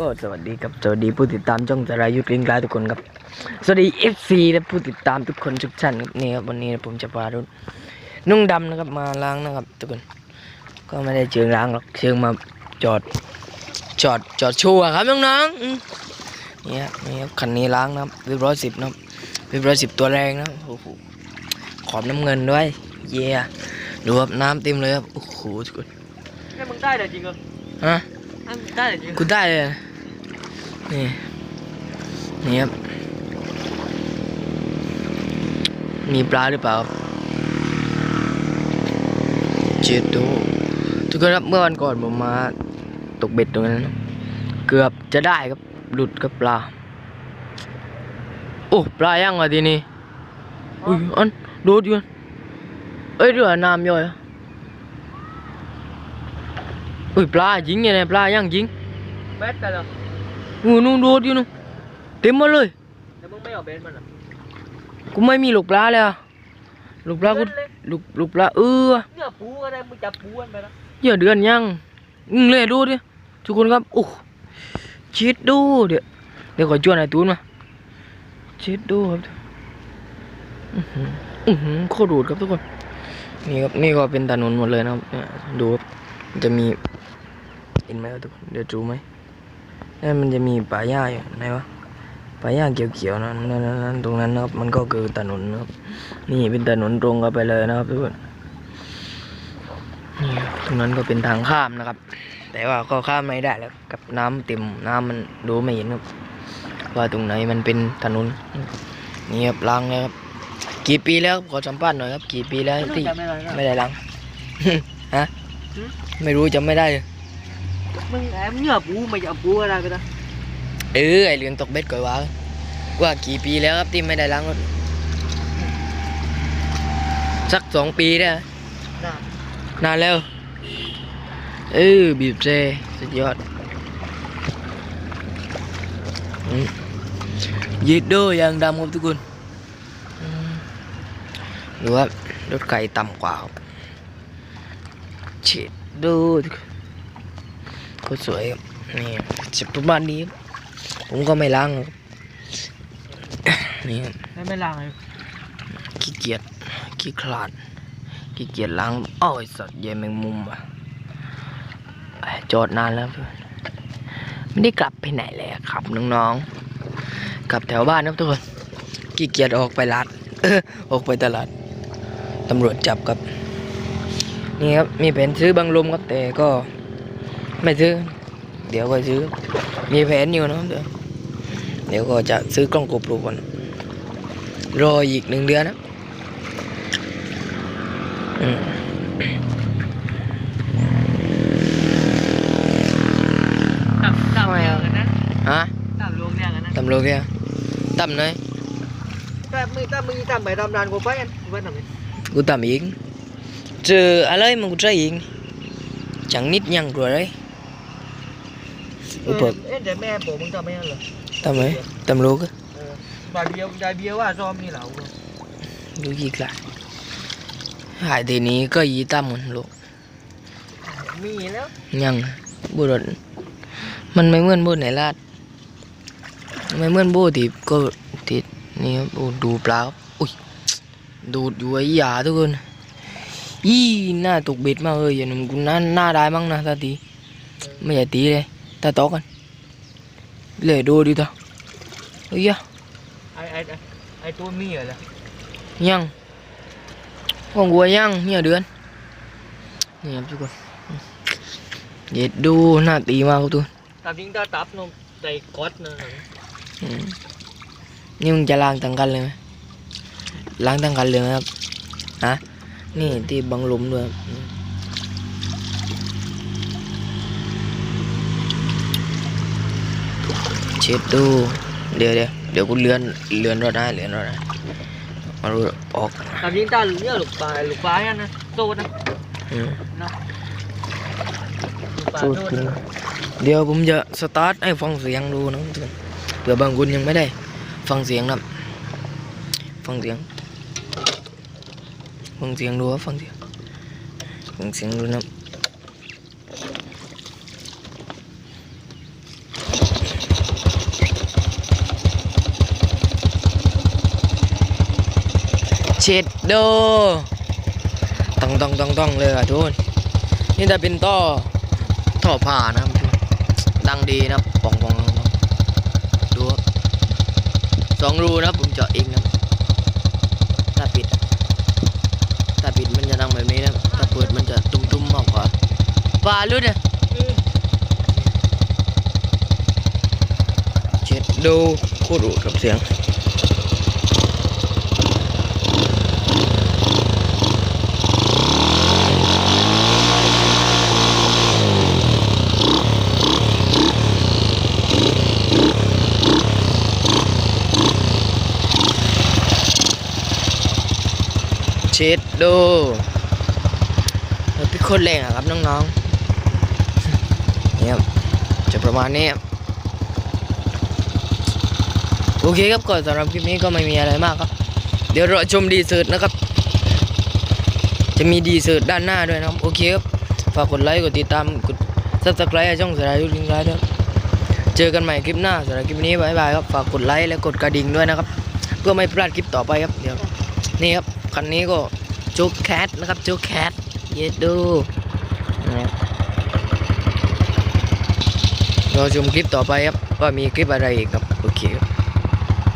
สวัสดีครับสวัสดีผู้ติดตามช่องสรายุทธลิงกลายทุกคนครับ สวัสดีเอฟซีและผู้ติดตามทุกคนทุกท่านครับนี่ครับวันนี้ผมจะพารุ่นนุ่งดำนะครับมาล้างนะครับ ทุกคน ก็ไม่ได้เชิงล้างหรอกเชิงมาจอดจอดจอดชัวร์ครับน้องๆอืมนี่ครับนี่ครับคันนี้ล้างนะครับเรียบร้อยสิบนะครับเรียบร้อยสิบตัวแรงนะครับโอ้โหขอบน้ำเงินด้วย เย่ดูครับน้ำเต็มเลยครับโอ้โหทุกคนนี่มึงได้เลยจริงเหรอฮะอันได้เลยจริงกูได้เลย นี่นี่ครับ มีปลาหรือเปล่าครับเจ็ดโตทุกคนครับเมื่อวันก่อนผมมาตกเบ็ดตรงนั้น เกือบจะได้ครับ หลุดกับปลา โอ้ปลาย่างวะทีนี้อุ้ยอันโดดอยู่อันเอ้ยเรือน้ำย่อยอุ้ยปลายิงไงเนี่ยปลาย่างยิงเบสกันเหรออู้นู่นโดดอยู่นู่นเต็มหมดเลย แล้วมึงไม่เอาเบสมันเหรอกูไม่มีลูกปลาเลยอะลูกปลากูเดือนเลยลูกลูกปลาเออเนี่ยปูก็ได้มึงจับปูกันไปนะเหี้ยเดือนยังอืมเลยดูดิทุกคนครับโอ้ชิดดูเดี๋ยวเดี๋ยวขอจวนไอ้ตูนมาชิดดูครับอือหืออือหือโคตรดูดครับทุกคนนี่ครับนี่ก็เป็นถนนหมดเลยนะครับเนี่ยดูครับมันจะมีเห็นไหมครับทุกคนเดี๋ยวดูไหม นั่นมันจะมีป่าหญ้าอยู่ไหนวะป่าหญ้าเขียวๆนะนั่นนั่นนั่นตรงนั้นนะครับ มันก็คือถนนนะครับ นี่เป็นถนนตรงกันไปเลยนะครับทุกคนนี่ครับตรงนั้นก็เป็นทางข้ามนะครับ แต่ว่าก็ข้ามไม่ได้แล้วกับน้ำเต็มน้ำมันดูไม่เห็นครับ ว่าตรงไหนมันเป็นถนนนี่ครับล้างแล้วครับ กี่ปีแล้วครับขอสัมภาษณ์หน่อยครับ กี่ปีแล้วไม่รู้ที่จำไม่ได้นะไม่ได้ล้างฮะหืมไม่รู้จำไม่ได้เลย มึงแอบเนี่ยปูไม่จับปูอะไรไปนะเออไอเรื่องตกเบ็ดก่อยว่าว่ากี่ปีแล้วครับที่ไม่ได้ล้างรถสักสองปีได้น่ะนานแล้ว เออบีบเจสุดยอดอืมยีดโดยางดำครับทุกคนอืมหรือว่ารถไก่ต่ำกว่าครับเฉีดดูทุกคน ก็สวยครับนี่จะประมาณนี้ครับผมก็ไม่ล้างหรอกนี่ครับไม่ไม่ล้างเลยขี้เกียจขี้คลาดขี้เกียจล้างอ้าวไอสัตว์ใยแมงมุมอะไอ้จอดนานแล้วเพื่อนไม่ได้กลับไปไหนเลยอะครับน้องๆกลับแถวบ้านครับทุกคนขี้เกียจออกไปลาดเออออกไปตลาดตำรวจจับครับนี่ครับมีแผนซื้อบังลมครับแต่ก็ ไม่ซื้อ เดี๋ยวก็ซื้อ มีแผนอยู่นะครับเดี๋ยวเดี๋ยวก็จะซื้อกล้องโกโปรก่อนรออีกหนึ่งเดือนนะอืมตับตับเดียวกันนะฮะตับรวมเดียวกันนะตำรวจแกต่ำหน่อยแต่มึงแต่มึงทำไปทำนานกูไปกันกูไปทำไงกูต่ำอีกเจออะไรมึงกูใจอีก chẳng nít nhăn rồi đấy เออุอปกเอ๊ะเดี๋ยวแม่ผมมึงทำไม่ได้เหรอ tầm ấy tầm lúa cơ เออดาเบียวดาเบียวว่าซ้อมนี่เหรอ lúa gì cả hải thì ní có gì tâm mình lúa มีแล้ว nhăn bố đột mình mấy mươn bố này lát mấy mươn bố thì có thì นี่ครับโอ้ดูปลาครับอุ้ยดูดอยู่ไอ้ยาทุกคนยี่หน้าตกเบ็ดมากเลยอย่างนี้กูน่าหน้าได้มั้งนะตาตีไม่ใช่ตีเลย ตาโตอกันเลยดูดิตาเฮ้ยอะไอ้ไอ้ไอ้ไอ้ตัวมีเหรอยังของกูยังเนี่ยเดือนนี่ครับทุกคนเด็ดดูหน้าตีมากครับทุกคนตับยิงตาตับนมใจก๊อตนะอืมนี่มึงจะล้างทั้งกันเลยไหมล้างทั้งกันเลยไหมครับฮะนี่ที่บังลมด้วย เช็ดดู เดี๋ยวเดี๋ยวเดี๋ยวกูเลื่อนเลื่อนรถได้เลื่อนรถได้มาดูออกตับยิงตาเนี่ยลูกปลาลูกปลาเนี่ยนะโซนะอืมนะลูกปลาสู้โซจริงนะเดี๋ยวผมจะสตาร์ทให้ฟังเสียงดูนะทุกคนเผื่อบางคนยังไม่ได้ ฟังเสียงนะครับฟังเสียง ฟังเสียงดูครับฟังเสียงฟังเสียงดูนะ เช็ดโดต้องต้องต้องต้องเลยอะทุกคนนี่แต่เป็นต่อท่อผ่านะครับดังดีนะครับปองปองดูสองรูนะผมเจาะเองนะถ้าปิด ถ้าปิดมันจะดังแบบนี้นะถ้าเปิดมันจะตุ้มๆมากกว่าว่าลุดเนี่ยเช็ดโดโคตรอุดกับเสียง ช็ดดูเราเป็นคนแรงอะครับน้องๆเนี่ยจะประมาณนี้โอเคครับก่อนสำหรับคลิปนี้ก็ไม่มีอะไรมากครับ เดี๋ยวราชมดีเซิร์ตนะครับ จะมีดีเซิร์ตด้านหน้าด้วยนะครับ โอเคครับ ฝากกดไลค์กดติดตามกดซับสไครต์ช่องสารายุทธลิงไลท์ด้วยครับเจอกันใหม่คลิปหน้าสำหรับคลิปนี้บายบายครับ ฝากกดไลค์และกดกระดิ่งด้วยนะครับ เพื่อไม่พลาดคลิปต่อไปครับเดี๋ยวนี่ครับ คันนี้ก็จุกแคทนะครับจุกแคทเย็ดดูนะครับรอชมคลิปต่อไปครับว่ามีคลิปอะไรอีกครับ โอเคครับ